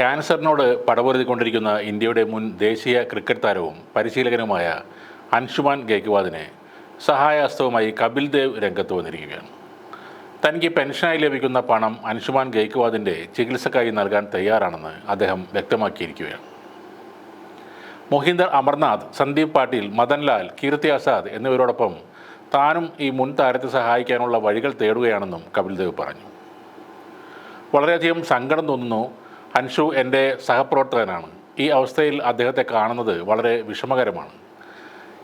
ക്യാൻസറിനോട് പടപൊരുതിക്കൊണ്ടിരിക്കുന്ന ഇന്ത്യയുടെ മുൻ ദേശീയ ക്രിക്കറ്റ് താരവും പരിശീലകനുമായ അൻഷുമാൻ ഗേക്വാദിനെ സഹായഹസ്തവുമായി കപിൽ ദേവ് രംഗത്ത് വന്നിരിക്കുകയാണ്. തനിക്ക് പെൻഷനായി ലഭിക്കുന്ന പണം അൻഷുമാൻ ഗേക്വാദിന്റെ ചികിത്സക്കായി നൽകാൻ തയ്യാറാണെന്ന് അദ്ദേഹം വ്യക്തമാക്കിയിരിക്കുകയാണ്. മൊഹീന്ദർ അമർനാഥ് സന്ദീപ് പാട്ടീൽ മദൻലാൽ കീർത്തി ആസാദ് എന്നിവരോടൊപ്പം താനും ഈ മുൻ താരത്തെ സഹായിക്കാനുള്ള വഴികൾ തേടുകയാണെന്നും കപിൽ ദേവ് പറഞ്ഞു. വളരെയധികം സങ്കടം തോന്നുന്നു അൻഷു എന്റെ സഹപ്രവർത്തകനാണ്. ഈ അവസ്ഥയിൽ അദ്ദേഹത്തെ കാണുന്നത് വളരെ വിഷമകരമാണ്.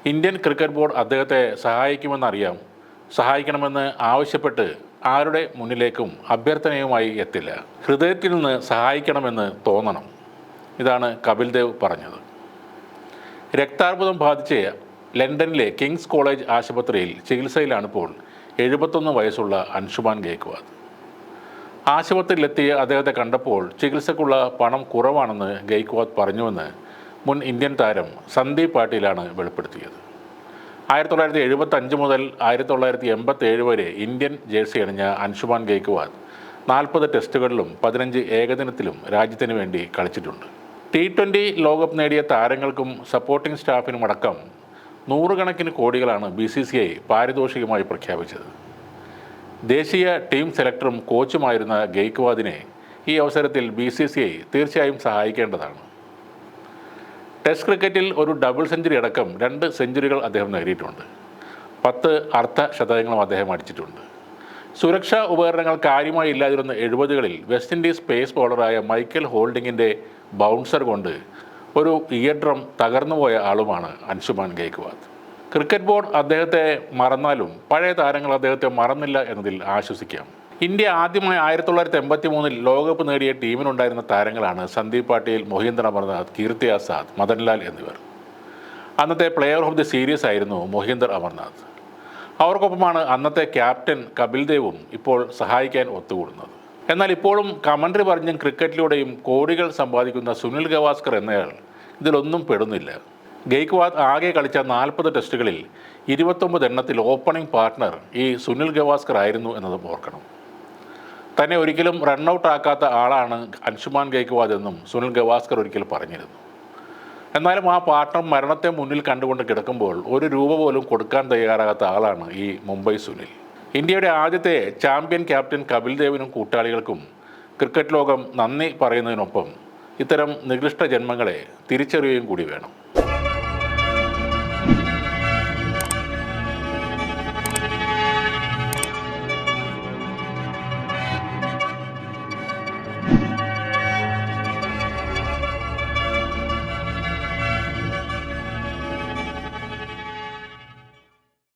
ഇന്ത്യൻ ക്രിക്കറ്റ് ബോർഡ് അദ്ദേഹത്തെ സഹായിക്കുമെന്നറിയാം. സഹായിക്കണമെന്ന് ആവശ്യപ്പെട്ട് ആരുടെ മുന്നിലേക്കും അഭ്യർത്ഥനയുമായി എത്തില്ല. ഹൃദയത്തിൽ നിന്ന് സഹായിക്കണമെന്ന് തോന്നണം. ഇതാണ് കപിൽ ദേവ് പറഞ്ഞത്. രക്താർബുദം ബാധിച്ച് ലണ്ടനിലെ കിങ്സ് കോളേജ് ആശുപത്രിയിൽ ചികിത്സയിലാണിപ്പോൾ എഴുപത്തൊന്ന് വയസ്സുള്ള അൻഷുമാൻ ഗേക്വാദ് ആശുപത്രിയിലെത്തിയ അദ്ദേഹത്തെ കണ്ടപ്പോൾ ചികിത്സക്കുള്ള പണം കുറവാണെന്ന് ഗെയ്ക്വാദ് പറഞ്ഞുവെന്ന് മുൻ ഇന്ത്യൻ താരം സന്ദീപ് പാട്ടീലാണ് വെളിപ്പെടുത്തിയത്. ആയിരത്തി തൊള്ളായിരത്തി എഴുപത്തി അഞ്ച് മുതൽ ആയിരത്തി തൊള്ളായിരത്തി എൺപത്തി ഏഴ് വരെ ഇന്ത്യൻ ജേഴ്സി അണിഞ്ഞ അൻഷുമാൻ ഗെയ്ക്വാദ് നാൽപ്പത് ടെസ്റ്റുകളിലും പതിനഞ്ച് ഏകദിനത്തിലും രാജ്യത്തിന് വേണ്ടി കളിച്ചിട്ടുണ്ട്. ടി ട്വന്റി ലോകകപ്പ് നേടിയ താരങ്ങൾക്കും സപ്പോർട്ടിംഗ് സ്റ്റാഫിനുമടക്കം നൂറുകണക്കിന് കോടികളാണ് ബി സി സി ഐ പാരിതോഷികമായി പ്രഖ്യാപിച്ചത്. ദേശീയ ടീം സെലക്ടറും കോച്ചുമായിരുന്ന ഗെയ്ക്വാദിനെ ഈ അവസരത്തിൽ ബി സി സി ഐ തീർച്ചയായും സഹായിക്കേണ്ടതാണ്. ടെസ്റ്റ് ക്രിക്കറ്റിൽ ഒരു ഡബിൾ സെഞ്ചുറി അടക്കം രണ്ട് സെഞ്ചുറികൾ അദ്ദേഹം നേടിയിട്ടുണ്ട്. പത്ത് അർദ്ധ ശതകങ്ങളും അദ്ദേഹം അടിച്ചിട്ടുണ്ട്. സുരക്ഷാ ഉപകരണങ്ങൾ കാര്യമായി ഇല്ലാതിരുന്ന എഴുപതുകളിൽ വെസ്റ്റ് ഇൻഡീസ് പേസ് ബോളറായ മൈക്കൽ ഹോൾഡിങ്ങിന്റെ ബൗൺസർ കൊണ്ട് ഒരു ഇയർ ഡ്രം തകർന്നുപോയ ആളുമാണ് അൻഷുമാൻ ഗേക്വാദ് ക്രിക്കറ്റ് ബോർഡ് അദ്ദേഹത്തെ മറന്നാലും പഴയ താരങ്ങൾ അദ്ദേഹത്തെ മറന്നില്ല എന്നതിൽ ആശ്വസിക്കാം. ഇന്ത്യ ആദ്യമായി ആയിരത്തി തൊള്ളായിരത്തി എൺപത്തി മൂന്നിൽ ലോകകപ്പ് നേടിയ ടീമിനുണ്ടായിരുന്ന താരങ്ങളാണ് സന്ദീപ് പാട്ടീൽ മൊഹീന്ദ്ര അമർനാഥ് കീർത്തി ആസാദ് മദൻലാൽ എന്നിവർ. അന്നത്തെ പ്ലെയർ ഓഫ് ദി സീരീസ് ആയിരുന്നു മൊഹീന്ദർ അമർനാഥ്. അവർക്കൊപ്പമാണ് അന്നത്തെ ക്യാപ്റ്റൻ കപിൽ ദേവും ഇപ്പോൾ സഹായിക്കാൻ ഒത്തുകൂടുന്നത്. എന്നാൽ ഇപ്പോഴും കമൻട്രി പറഞ്ഞും ക്രിക്കറ്റിലൂടെയും കോടികൾ സമ്പാദിക്കുന്ന സുനിൽ ഗവാസ്കർ എന്നയാൾ ഇതിലൊന്നും പെടുന്നില്ല. ഗെയ്ക്വാദ് ആകെ കളിച്ച നാൽപ്പത് ടെസ്റ്റുകളിൽ ഇരുപത്തൊമ്പത് എണ്ണത്തിൽ ഓപ്പണിംഗ് പാർട്ട്ണർ ഈ സുനിൽ ഗവാസ്കർ ആയിരുന്നു എന്നതും ഓർക്കണം. തന്നെ ഒരിക്കലും റണ്ണൗട്ട് ആക്കാത്ത ആളാണ് അൻഷുമാൻ ഗെയ്ക്വാദ് എന്നും സുനിൽ ഗവാസ്കർ ഒരിക്കൽ പറഞ്ഞിരുന്നു. എന്നാലും ആ പാർട്ട്ണർ മരണത്തെ മുന്നിൽ കണ്ടുകൊണ്ട് കിടക്കുമ്പോൾ ഒരു രൂപ പോലും കൊടുക്കാൻ തയ്യാറാകാത്ത ആളാണ് ഈ മുംബൈ സുനിൽ. ഇന്ത്യയുടെ ആദ്യത്തെ ചാമ്പ്യൻ ക്യാപ്റ്റൻ കപിൽ ദേവിനും കൂട്ടാളികൾക്കും ക്രിക്കറ്റ് ലോകം നന്ദി പറയുന്നതിനൊപ്പം ഇത്തരം നികൃഷ്ട ജന്മങ്ങളെ തിരിച്ചറിയുകയും കൂടി വേണം.